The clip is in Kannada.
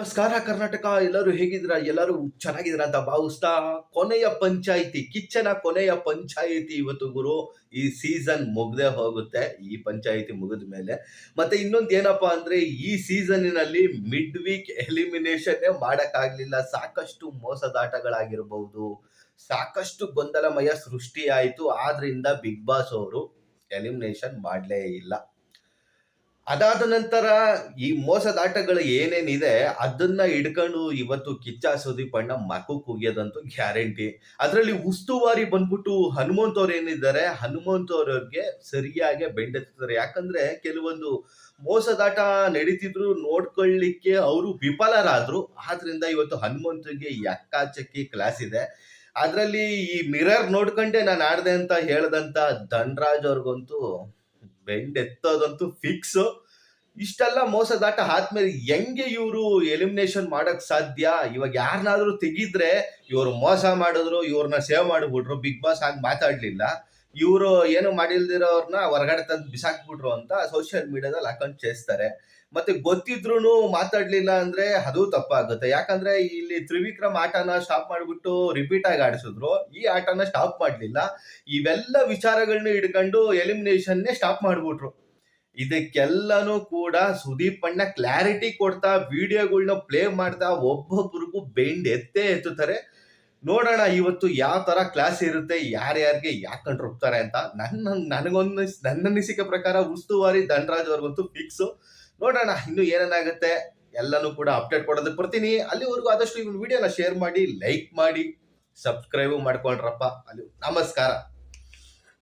ನಮಸ್ಕಾರ ಕರ್ನಾಟಕ, ಎಲ್ಲರೂ ಹೇಗಿದ್ದೀರಾ? ಎಲ್ಲರೂ ಚೆನ್ನಾಗಿದ್ರ ಅಂತ ಭಾವಿಸ್ತಾ ಕೊನೆಯ ಪಂಚಾಯಿತಿ, ಕಿಚ್ಚನ ಕೊನೆಯ ಪಂಚಾಯಿತಿ ಇವತ್ತು ಗುರು, ಈ ಸೀಸನ್ ಮುಗ್ದೇ ಹೋಗುತ್ತೆ, ಈ ಪಂಚಾಯಿತಿ ಮುಗಿದ ಮೇಲೆ. ಮತ್ತೆ ಇನ್ನೊಂದು ಏನಪ್ಪಾ ಅಂದ್ರೆ, ಈ ಸೀಸನ್ನಿನಲ್ಲಿ ಮಿಡ್ ವೀಕ್ ಎಲಿಮಿನೇಷನ್ ಮಾಡಕ್ಕಾಗ್ಲಿಲ್ಲ. ಸಾಕಷ್ಟು ಮೋಸದಾಟಗಳಾಗಿರಬಹುದು ಸಾಕಷ್ಟು ಗೊಂದಲಮಯ ಸೃಷ್ಟಿ ಆಯಿತು ಆದ್ರಿಂದ ಬಿಗ್ ಬಾಸ್ ಅವರು ಎಲಿಮಿನೇಷನ್ ಮಾಡಲೇ ಇಲ್ಲ. ಅದಾದ ನಂತರ ಈ ಮೋಸದಾಟಗಳು ಏನೇನಿದೆ, ಅದನ್ನ ಹಿಡ್ಕೊಂಡು ಇವತ್ತು ಕಿಚ್ಚ ಸುದೀಪ್ ಅಣ್ಣ ಮಕು ಕುಗಿಯೋದಂತೂ ಗ್ಯಾರಂಟಿ. ಅದರಲ್ಲಿ ಉಸ್ತುವಾರಿ ಬಂದ್ಬಿಟ್ಟು ಹನುಮಂತ್ ಅವ್ರು ಏನಿದ್ದಾರೆ, ಹನುಮಂತ್ ಅವ್ರಿಗೆ ಸರಿಯಾಗಿ ಬೆಂಡೆತ್ತಾರೆ ಯಾಕಂದ್ರೆ ಕೆಲವೊಂದು ಮೋಸದಾಟ ನಡೀತಿದ್ರು ನೋಡ್ಕೊಳ್ಳಿಕ್ಕೆ ಅವರು ವಿಫಲರಾದ್ರು. ಆದ್ರಿಂದ ಇವತ್ತು ಹನುಮಂತರಿಗೆ ಎಕ್ಕಾಚಕ್ಕಿ ಕ್ಲಾಸ್ ಇದೆ. ಅದರಲ್ಲಿ ಈ ಮಿರರ್ ನೋಡ್ಕೊಂಡೆ ನಾನು ಆಡ್ದೆ ಅಂತ ಹೇಳ್ದಂತ ಧನ್ರಾಜ್ ಅವ್ರಿಗಂತೂ ಬೆಂಡ್ ಎತ್ತೋದಂತೂ ಫಿಕ್ಸ್ ಇಷ್ಟೆಲ್ಲ ಮೋಸದಾಟ ಆದ್ಮೇಲೆ ಹೆಂಗೆ ಇವರು ಎಲಿಮಿನೇಷನ್ ಮಾಡಕ್ ಸಾಧ್ಯ? ಇವಾಗ ಯಾರನ್ನಾದ್ರೂ ತೆಗಿದ್ರೆ ಇವರು ಮೋಸ ಮಾಡಿದ್ರು, ಇವ್ರನ್ನ ಸೇವ್ ಮಾಡಿಬಿಟ್ರು ಬಿಗ್ ಬಾಸ್ ಆಗಿ ಮಾತಾಡ್ಲಿಲ್ಲ. ಇವರು ಏನು ಮಾಡಿಲ್ದಿರೋರ್ನ ಹೊರಗಡೆ ತಂದು ಬಿಸಾಕ್ಬಿಟ್ರು ಅಂತ ಸೋಷಿಯಲ್ ಮೀಡಿಯಾದಲ್ಲಿ ಹಾಕೊಂಡು ಚೇಸ್ತಾರೆ ಮತ್ತೆ ಗೊತ್ತಿದ್ರು ಮಾತಾಡ್ಲಿಲ್ಲ ಅಂದ್ರೆ ಅದು ತಪ್ಪಾಗುತ್ತೆ. ಯಾಕಂದ್ರೆ ಇಲ್ಲಿ ತ್ರಿವಿಕ್ರಮ್ ಆಟನ ಸ್ಟಾಪ್ ಮಾಡ್ಬಿಟ್ಟು ರಿಪೀಟ್ ಆಗಿ ಆಡಿಸಿದ್ರು. ಈ ಆಟನ ಸ್ಟಾಪ್ ಮಾಡ್ಲಿಲ್ಲ. ಇವೆಲ್ಲ ವಿಚಾರಗಳನ್ನ ಹಿಡ್ಕೊಂಡು ಎಲಿಮಿನೇಷನ್ನೇ ಸ್ಟಾಪ್ ಮಾಡ್ಬಿಟ್ರು. ಇದಕ್ಕೆಲ್ಲನೂ ಕೂಡ ಸುದೀಪ್ ಅಣ್ಣ ಕ್ಲಾರಿಟಿ ಕೊಡ್ತಾ ವಿಡಿಯೋಗಳನ್ನ ಪ್ಲೇ ಮಾಡ್ತಾ ಒಬ್ಬೊಬ್ರಿಗೂ ಬೆಂಡ್ ಎತ್ತೇ ಎತ್ತುತ್ತಾರೆ. ನೋಡೋಣ ಇವತ್ತು ಯಾವ ತರ ಕ್ಲಾಸ್ ಇರುತ್ತೆ ಯಾರ್ಯಾರಿಗೆ ಯಾಕೆ ಹೋಗ್ತಾರೆ ಅಂತ. ನನ್ನ, ನನಗೊಂದು, ನನ್ನ ಅನಿಸಿಕೆ ಪ್ರಕಾರ ಉಸ್ತುವಾರಿ ಧನರಾಜ್ ಅವ್ರಿಗಂತೂ ಫಿಕ್ಸ್ ನೋಡೋಣ, ಇನ್ನು ಏನೇನಾಗುತ್ತೆ, ಎಲ್ಲನೂ ಕೂಡ ಅಪ್ಡೇಟ್ ಕೊಡೋದಕ್ಕೆ ಬರ್ತೀನಿ. ಅಲ್ಲಿವರೆಗೂ ಆದಷ್ಟು ಈ ವಿಡಿಯೋನ ಶೇರ್ ಮಾಡಿ ಲೈಕ್ ಮಾಡಿ ಸಬ್ಸ್ಕ್ರೈಬ್ ಮಾಡ್ಕೊಂಡ್ರಪ್ಪ. ಅಲ್ಲಿ, ನಮಸ್ಕಾರ.